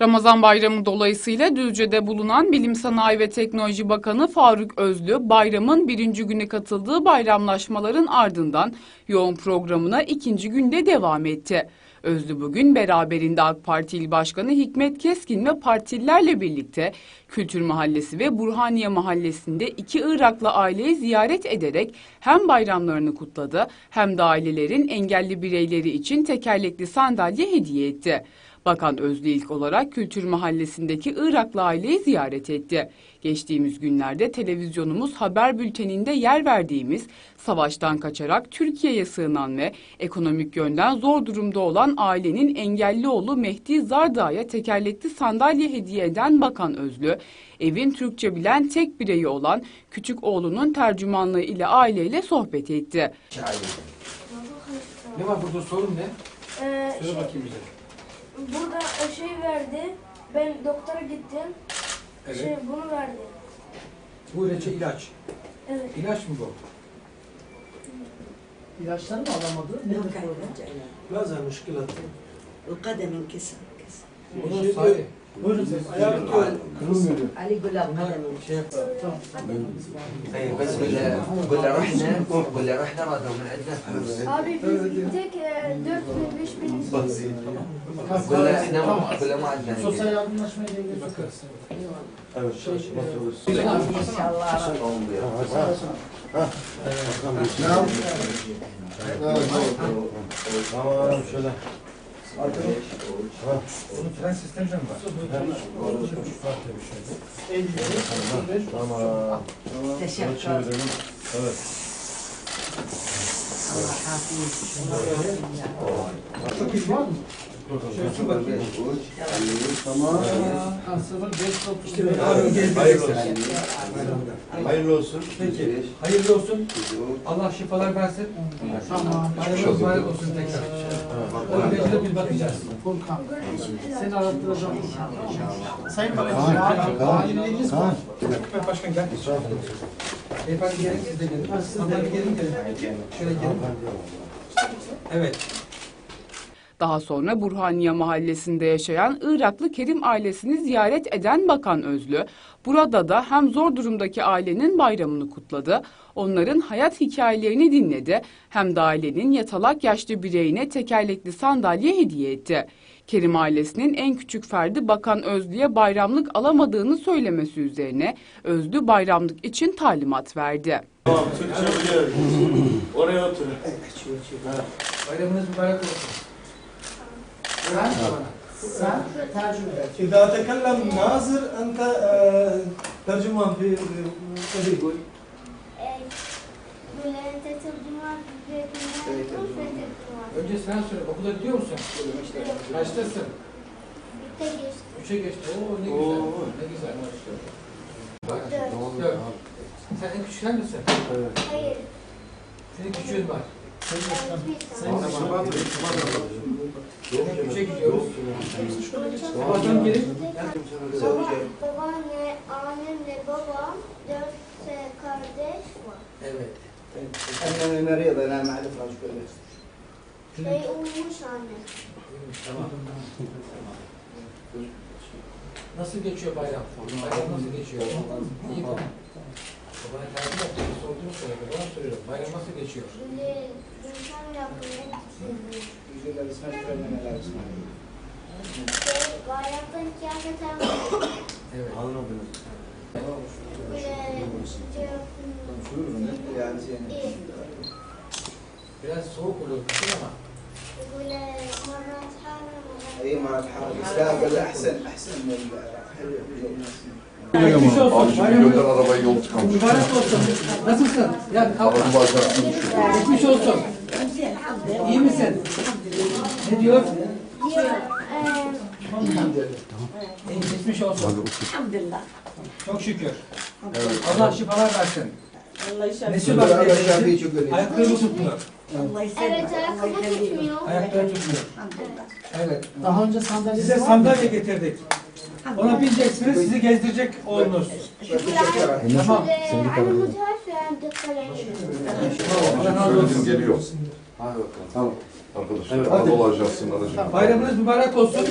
Ramazan bayramı dolayısıyla Düzce'de bulunan Bilim Sanayi ve Teknoloji Bakanı Faruk Özlü, bayramın birinci güne katıldığı bayramlaşmaların ardından yoğun programına ikinci günde devam etti. Özlü bugün beraberinde AK Parti İl Başkanı Hikmet Keskin ve partililerle birlikte Kültür Mahallesi ve Burhaniye Mahallesi'nde iki Iraklı aileyi ziyaret ederek hem bayramlarını kutladı hem de ailelerin engelli bireyleri için tekerlekli sandalye hediye etti. Bakan Özlü ilk olarak Kültür Mahallesi'ndeki Iraklı aileyi ziyaret etti. Geçtiğimiz günlerde televizyonumuz haber bülteninde yer verdiğimiz savaştan kaçarak Türkiye'ye sığınan ve ekonomik yönden zor durumda olan ailenin engelli oğlu Mehdi Zardağ'a tekerlekli sandalye hediye eden Bakan Özlü, evin Türkçe bilen tek bireyi olan küçük oğlunun tercümanlığı ile aileyle sohbet etti. Ne var burada sorun ne? Ee, Söyle şey, bakayım bize. burada o şey verdi. Ben doktora gittim. Evet. Şey bunu verdi. Bu reçe ilaç. Evet. İlaç mı bu? İlaçlarını alamadı. Nedir problem? Bazen müşkil القدم انكسر انكسر Bunu say. Buyurun siz. Ayağım kırılmıyor. علي يقول لها القدم انكسر شيخ طيب بس ولا ولا رحنا ولا رحنا رادوا من عندنا ابي بيتك دورت مش ولا إحنا ولا ما عندنا sosyal yardımlaşmaya da ilgili bakarsın. Evet. İnşallah. Ha. Ne yapayım? Tamam şöyle. Bunun fren sistemi de mi var? Tamam. Teşekkür ederim. Evet. Allah razı olsun. Çok iyi var mı? Tamam. Ha, 0 5 9 İşte abi gel. Hayırlı olsun. Hayırlı olsun. Peki. Hayırlı olsun. Allah şifalar versin. Tamam. Bayramınız mübarek olsun tekrar. O ilacına bir bakacağız. Furkan. Seni arattıracağım. Sayın Bakanım. Valiliğiniz var. Başkan gel. Beyefendi gelin siz de gelin. Hanımefendi gelin gelin. Şöyle gelin. Evet. Daha sonra Burhaniye Mahallesi'nde yaşayan Iraklı Kerim ailesini ziyaret eden Bakan Özlü, burada da hem zor durumdaki ailenin bayramını kutladı, onların hayat hikayelerini dinledi, hem de ailenin yatalak yaşlı bireyine tekerlekli sandalye hediye etti. Kerim ailesinin en küçük ferdi Bakan Özlü'ye bayramlık alamadığını söylemesi üzerine Özlü bayramlık için talimat verdi. Tamam Türkçe. Oraya otur. Bayramınız mübarek olsun. Sen, sen tercüme et. إذا تكلم ناظر أنت آه، ترجمان في في Böyle ente tercüman bir tercüman. Önce sen söyle. Okula gidiyor musun? Kaçtasın? Bitti geçti. Üçe geçti. Oo ne güzel. Oo. Ne güzel. Bak. Dört. Dört. Sen en küçük sen misin? Hayır. Senin küçüğün var. Sayın Bakanım. Demek üçe Baba, babaanne, annemle babam, dört kardeş var. Evet. Annem Ömer'e ya da Ömer Mahallef Rajuk Şey olmuş anne. Tamam. Nasıl geçiyor bayram? Bayram nasıl geçiyor? İyi mi? Babana takip et. Sorduğunu söyle. Babana soruyorum. Bayram nasıl geçiyor? Güzel. İnsan yakın. seviyorum. يقول له اسمع كلمة لا اسمع Şey, bayraktan kıyafet almayı. Evet. Anladım. Böyle şey يعني زين iyi. Biraz soğuk olur kışın ama. Böyle مرات حارة اي ما اتحرك بس لا قال احسن احسن من العراق حلو Geçmiş olsun. Abi gönder arabayı yol çıkarmış. Mübarek olsun. Nasılsın? Ya kalk. Araba bacaklarını düşürdü. Geçmiş olsun. İyi misin? Ne diyor? Diyor. Tamam. İyi, e, geçmiş olsun. Elhamdülillah. Çok şükür. Allah şifalar versin. Allah Ne şükür. süper bir şey. Ayaklarını tutmuyor. Evet ayakkabı tutmuyor. Ayakları tutmuyor. Evet. Daha önce sandalye Size sandalye getirdik. Ona bineceksiniz, sizi gezdirecek oğlunuz. Tamam. Tamam. Allah razı olsun. Geliyor. Hadi bakalım. Tamam. Arkadaşlar araba olacaksın aracın. Bayramınız mübarek olsun.